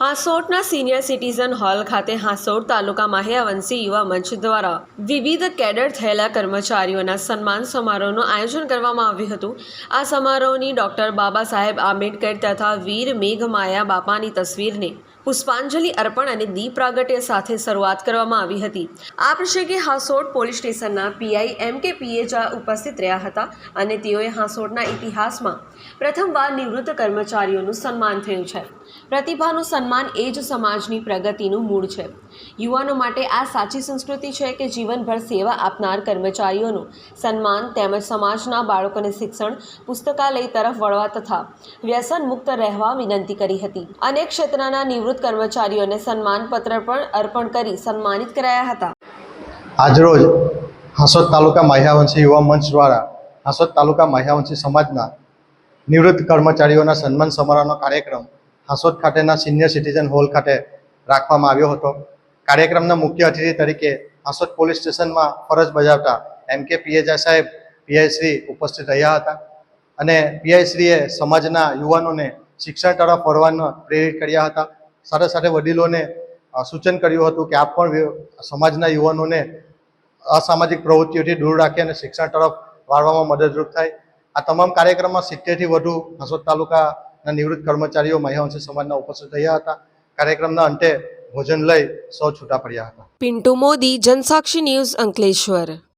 હાંસોટના senior citizen hall ખાતે હાંસોટ તાલુકા માહ્યાવંશી યુવા મંચ દ્વારા વિવિધ કેડર થયેલા કર્મચારીઓના સન્માન સમારોહનું આયોજન કરવામાં આવ્યું હતું. આ સમારોહની ડોક્ટર બાબા સાહેબ આંબેડકર તથા વીર મેઘમાયા બાપાની તસવીરને પુષ્પાંજલિ અર્પણ અને દીપ પ્રાગટ્ય સાથે શરૂઆત કરવામાં આવી હતી. આ પ્રસંગે હાંસોટ પોલીસ સ્ટેશનના પીઆઈ એમ કે પીએજા ઉપસ્થિત રહ્યા હતા અને તેઓએ હાંસોટના ઇતિહાસમાં પ્રથમવાર નિવૃત્ત કર્મચારીઓનું સન્માન થયું છે. પ્રતિભાનું સન્માન એ જ સમાજની પ્રગતિનું મૂળ છે. યુવાનો માટે આ સાચી સંસ્કૃતિ છે કે જીવનભર સેવા આપનાર કર્મચારીઓનું સન્માન તેમજ સમાજના બાળકોને શિક્ષણ, પુસ્તકાલય તરફ વળવા તથા વ્યસન મુક્ત રહેવા વિનંતી કરી હતી. અનેક ક્ષેત્રના નિવૃત્ત કર્મચારીઓને સન્માનપત્ર પણ અર્પણ કરી સન્માનિત કરાયા હતા. આજરોજ હાંસોદ તાલુકા માહ્યાવંશી યુવા મંચ દ્વારા હાંસોદ તાલુકા માહ્યાવંશી સમાજના નિવૃત્ત કર્મચારીઓના સન્માન સમારોહનો કાર્યક્રમ હાંસોદ ખાતેના સિનિયર સિટીઝન હોલ ખાતે રાખવામાં આવ્યો હતો. કાર્યક્રમના મુખ્ય અતિથિ તરીકે હાંસોદ પોલીસ સ્ટેશનમાં ફરજ બજાવતા એમ કે પીએચઆઈ સાહેબ પીઆઈ શ્રી ઉપસ્થિત રહ્યા હતા અને પીઆઈ શ્રીએ સમાજના યુવાનોને શિક્ષણ તરફ વળવાનો પ્રેરિત કર્યા હતા. સાથે સાથે વડીલોને સૂચન કર્યું હતું કે આપ પણ સમાજના યુવાનોને અસામાજિક પ્રવૃત્તિઓથી દૂર રાખી અને શિક્ષણ તરફ વાળવામાં મદદરૂપ થાય. આ તમામ કાર્યક્રમમાં સિત્તેરથી વધુ હાંસોદ તાલુકાના નિવૃત્ત કર્મચારીઓ મહિલાવંશી સમાજના ઉપસ્થિત રહ્યા હતા. કાર્યક્રમના અંતે ભોજન લઈ સૌ છૂટા પડ્યા હતા. પિન્ટુ મોદી, જનસાક્ષી ન્યૂઝ અંકલેશ્વર.